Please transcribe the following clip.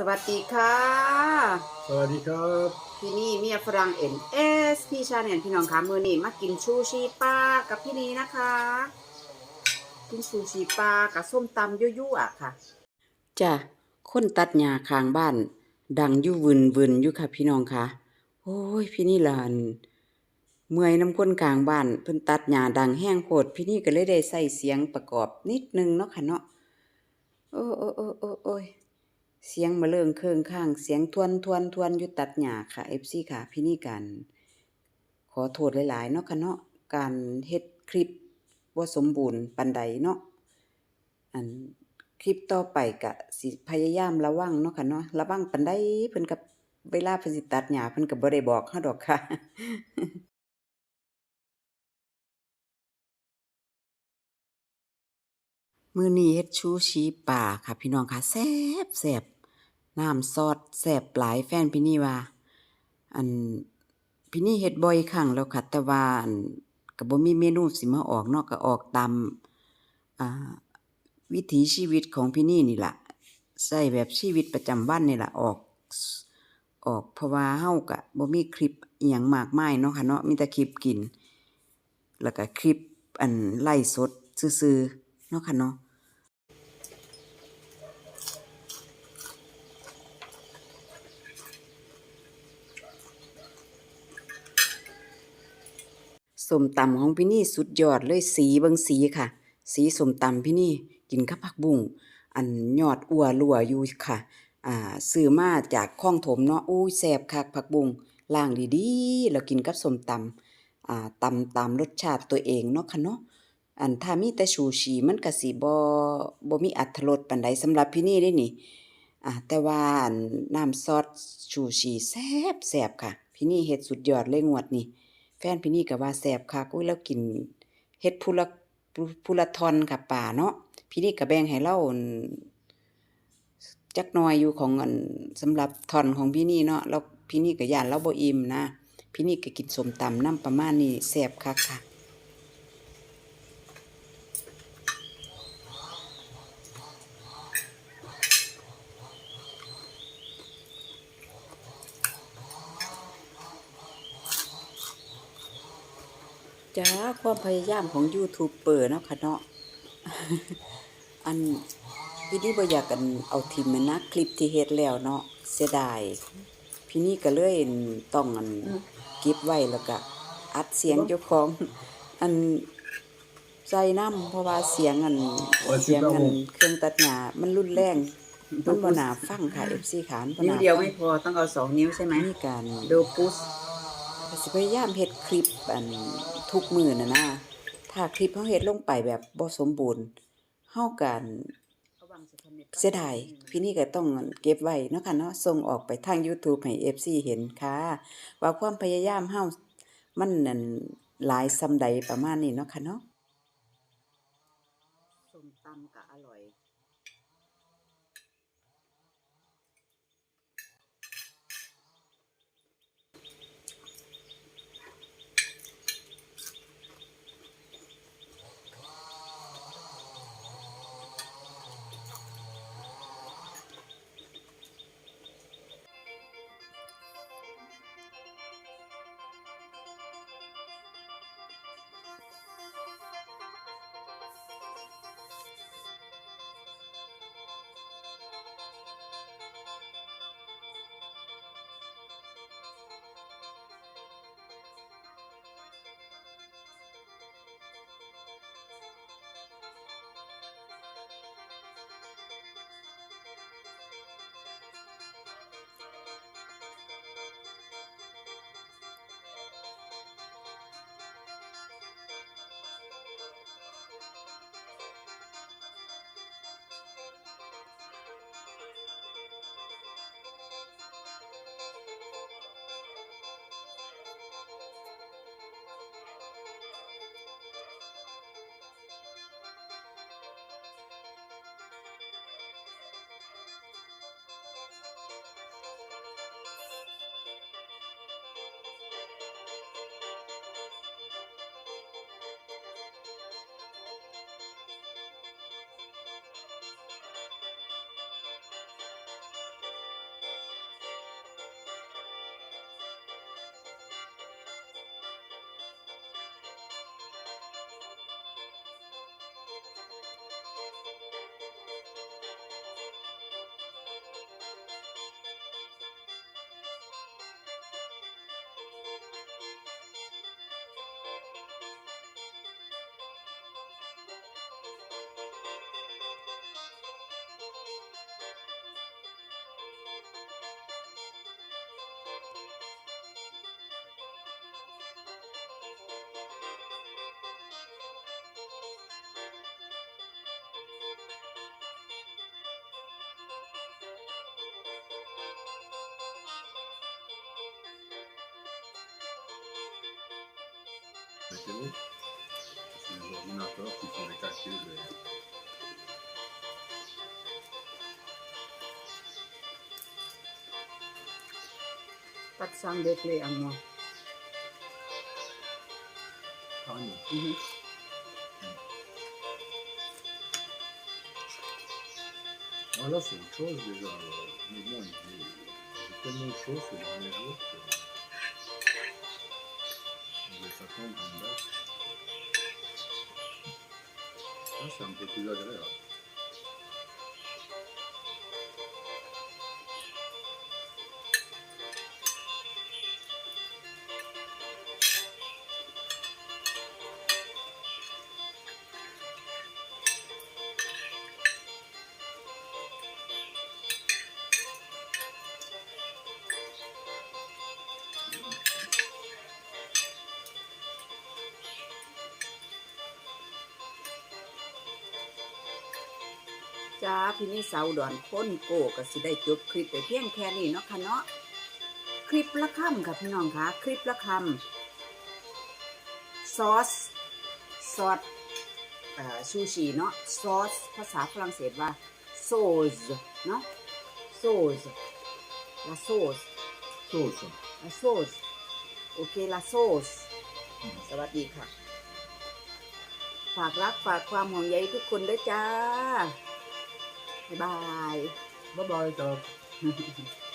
สวัสดีค่ะ สวัสดีครับพี่นี่เมียฝรั่งเอ็นเอสพี่ชาเนียนพี่น้องคะมือนี่มากินชูชีปลากับพี่นีนะคะ กินชูชีปลากับส้มตำยั่วๆค่ะจ้ะคนตัดหญ้าข้างบ้าน ดังอยู่วืนวืนๆอยู่ค่ะพี่น้องคะโอ้ยพี่นี่ลานเมื่อยน้ำคนกลางบ้านเพิ่นตัดหญ้าดังแห้งโพดพี่นี่ก็เลยได้ใส่เสียงประกอบนิดนึงเนาะค่ะเนาะโอ้โอ้โอ้โอ้โอ้ย เสียงมาเริงเคิงข้าง เสียงทวนทวนทวนยู่ตัดหญ้าค่ะ FC ค่ะพี่นี่กัน ขอโทษหลาย ๆ เนาะค่ะเนาะการเฮ็ดคลิปบ่าสมบูรณ์ปานใดเนาะอันคลิปต่อไปก็สิพยายามระวังเนาะค่ะเนาะระวังปานใดเพิ่นก็เวลาเพิ่นสิตัดหญ้าเพิ่นก็บ่ได้บอกเฮาดอกค่ะมือนี้เฮ็ดชูชีปลาค่ะ พี่น้องค่ะแซ่บแซ่บ น้ำซอสแซ่บหลายแฟนพี่นี่ว่า อันพี่นี่เฮ็ดบ่อยครั้งแล้วค่ะ แต่ว่าอันก็บ่มีเมนูสิมาออกเนาะก็ออกตามอ่าวิถีชีวิตของพี่นี่นี่ล่ะใช้แบบชีวิตประจำวันนี่ล่ะออกออกเพราะว่าเฮาก็บ่มีคลิปอิหยังมากมายเนาะค่ะเนาะมีแต่คลิปกิน แล้วก็คลิปอันไลฟ์สดซื่อๆเนาะค่ะเนาะ ส้มตำของพี่นี่สุดยอดเลยสีบิ่งสีค่ะ สีส้มตำพี่นี่กินกับผักบุ้งอันยอดอัวรัวอยู่ค่ะ อ่าซื้อมาจากคลองถมเนาะอุ้ยแซบคักผักบุ้งล้างดีๆแล้วกินกับส้มตำอ่าตำตามรสชาติตัวเองเนาะค่ะเนาะอันถ้ามีแต่ชูชีมันก็สิบ่บ่มีอรรถรสปานใดสำหรับพี่นี่เด้นี่อ่าแต่ว่าอันน้ำซอสชูชีแซ่บแซ่บค่ะ พี่นี่เฮ็ดสุดยอดเลยงวดนี้แฟ นพี่นี่ก็ว่าแสบคักอุ้ยแล้วกินเฮ็ดพูละพูละทอนกับป่าเนาะพี่นี่ก็แบ่งให้เล่าจักน้อยอยู่ของเงินสำหรับทอนของพี่นี่เนาะแล้วพี่นี่ก็ย่านเราบ่อิ่มนะพี่นี่ก็กินสมตำน้ำประมาณนี้แสบคักค่ะ จ้าความพยายามของยูทูบเบอร์เนาะค่ะเนาะอันพี่นี่บ่อยากกันเอาทิมแม่นนะคลิปที่เฮ็ดแล้วเนาะเสียดายพี่นี่ก็เลยต้องอันเก็บไว้แล้วก็อัดเสียงเจ้าของอันใส่น้ำเพราะว่าเสียงอันเสียงอันเครื่องตัดหญ้ามันรุนแรงมันบ่น่าฟังค่ะ FC ขานบ่นิ้วน่าเดียวฟังไม่พอต้องเอาสองนิ้วใช่ไหมมีการโดปุสก็สิพยายามเฮ็ดคลิปอัน ทุกมือนะนะถ้าคลิปเขาเฮ็ดลงไปแบบบ่สมบูรณ์เฮากันเสียดายพี่นี่ก็ต้องเก็บไว้เนาะค่ะเนาะส่งออกไปทาง YouTube ให้ FC เห็นค่ะ ว่าความพยายามเฮามันนั่นหลายซำใดประมาณนี้เนาะค่ะเนาะ C'est les ordinateurs qui font les de sang de clé à moi. Ah non. Mhm. Ah, c'est une chose déjà. Euh, mais bon, j'ai tellement chaud ces derniers jours que ça tombe en bas. Ah, c'est un peu plus agréable. จ้าพี่นี่สาวดอนค้นโกก็สิได้จบคลิปไปเพียงแค่นี้เนาะค่ะเนาะคลิปละคำค่ะพี่น้องคะคลิปละคำซอสซอสเอ่อซูชิเนาะซอสภาษาฝรั่งเศสว่าโซสเนาะโซสลาโซส Sauce. La sauce. Ok, la sauce. สวัสดีค่ะ ฝากรักฝากความห่วงใยทุกคนด้วยจ้า บ๊ายบาย Bye bye, Top.